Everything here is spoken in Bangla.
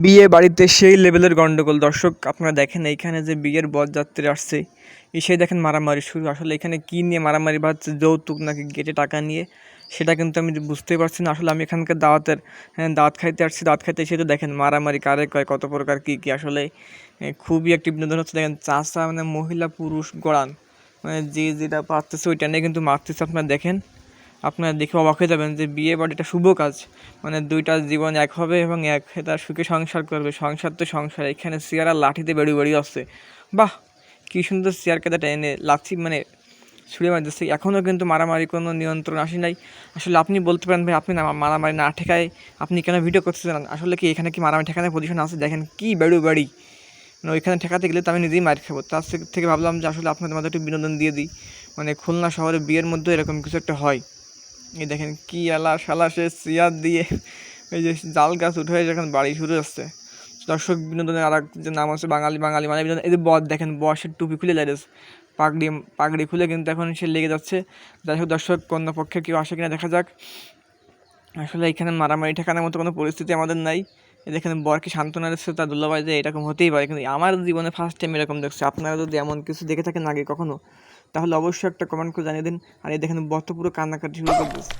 বিয়ে বাড়িতে সেই লেভেলের গন্ডগোল। দর্শক আপনারা দেখেন এইখানে যে বিয়ের বরযাত্রী আসছে এসে দেখেন মারামারি শুরু। আসলে এখানে কী নিয়ে মারামারি বাজছে যৌতুক নাকি গেটে টাকা নিয়ে সেটা কিন্তু আমি বুঝতেই পারছি না। আসলে আমি এখানকার দাওয়াতের হ্যাঁ, দাওয়াত খাইতে আসছি দাঁত খাইতে এসে তো দেখেন মারামারি কারে কয় কত প্রকার কী কী। আসলে খুবই একটি বিনোদন হচ্ছে। দেখেন চাষা মানে মহিলা পুরুষ গড়ান মানে যে যেটা পারতেছে ওইটা নিয়ে কিন্তু মারতেছে। আপনারা দেখেন আপনারা দেখে অবাক হয়ে যাবেন যে বিয়ে বাড়ি একটা শুভ কাজ। মানে দুইটা জীবন এক হবে এবং এক তার সুখে সংসার করবে। সংসার তো সংসার, এখানে চেয়ার লাঠিতে বেড়িয়ে বেড়িয়ে আসছে। বাহ, কী সুন্দর চেয়ার কেদাটা এনে লাথি মানে ছুঁড়ে মারতেছে। এখনও কিন্তু মারামারি কোনো নিয়ন্ত্রণ আসে নাই। আসলে আপনি বলতে পারেন ভাই, আপনি না মারামারি না ঠেকায় আপনি কেন ভিডিও করতেছেন? আসলে কি এখানে কি মারামারি ঠেকানোর পজিশন আছে? দেখেন কি বেড়ু বাড়ি। মানে ওইখানে ঠেকাতে গেলে তো আমি নিজেই মার খাব। তার থেকে- ভাবলাম যে আসলে আপনাদের মাঝে একটু বিনোদন দিয়ে দিই। মানে খুলনা শহরে বিয়ের মধ্যে এরকম কিছু একটা হয়। এই দেখেন কি আলা শালা সে চেয়ার দিয়ে এই যে জাল গাছ উঠে যখন বাড়ি শুরু হচ্ছে, দর্শক বিনোদনের আর যে নাম আছে বাঙালি বাঙালি মানে বিনোদন। এই যে বদ দেখেন বসের টুপি খুলে যাইতেছে পাগড়ি পাগড়ি খুলে কিন্তু এখন সে লেগে যাচ্ছে। যাই হোক দর্শক কন্যা পক্ষে কেউ আসে কিনা দেখা যাক। আসলে এখানে মারামারি ঠেকানোর মতো কোনো পরিস্থিতি আমাদের নাই। দেখেন বরকে সান্ত্বনা দিচ্ছে, তার দুলাভাই যে এরকম হতেই পারে, কিন্তু আমার জীবনে ফার্স্ট টাইম এরকম দেখছি। আপনারা যদি এমন কিছু দেখে থাকেন আগে কখনো তাহলে অবশ্যই একটা কমেন্ট করে জানিয়ে দিন। আর এই দেখেন বত পুরো কান্নাকাটি শুরু করে দিচ্ছে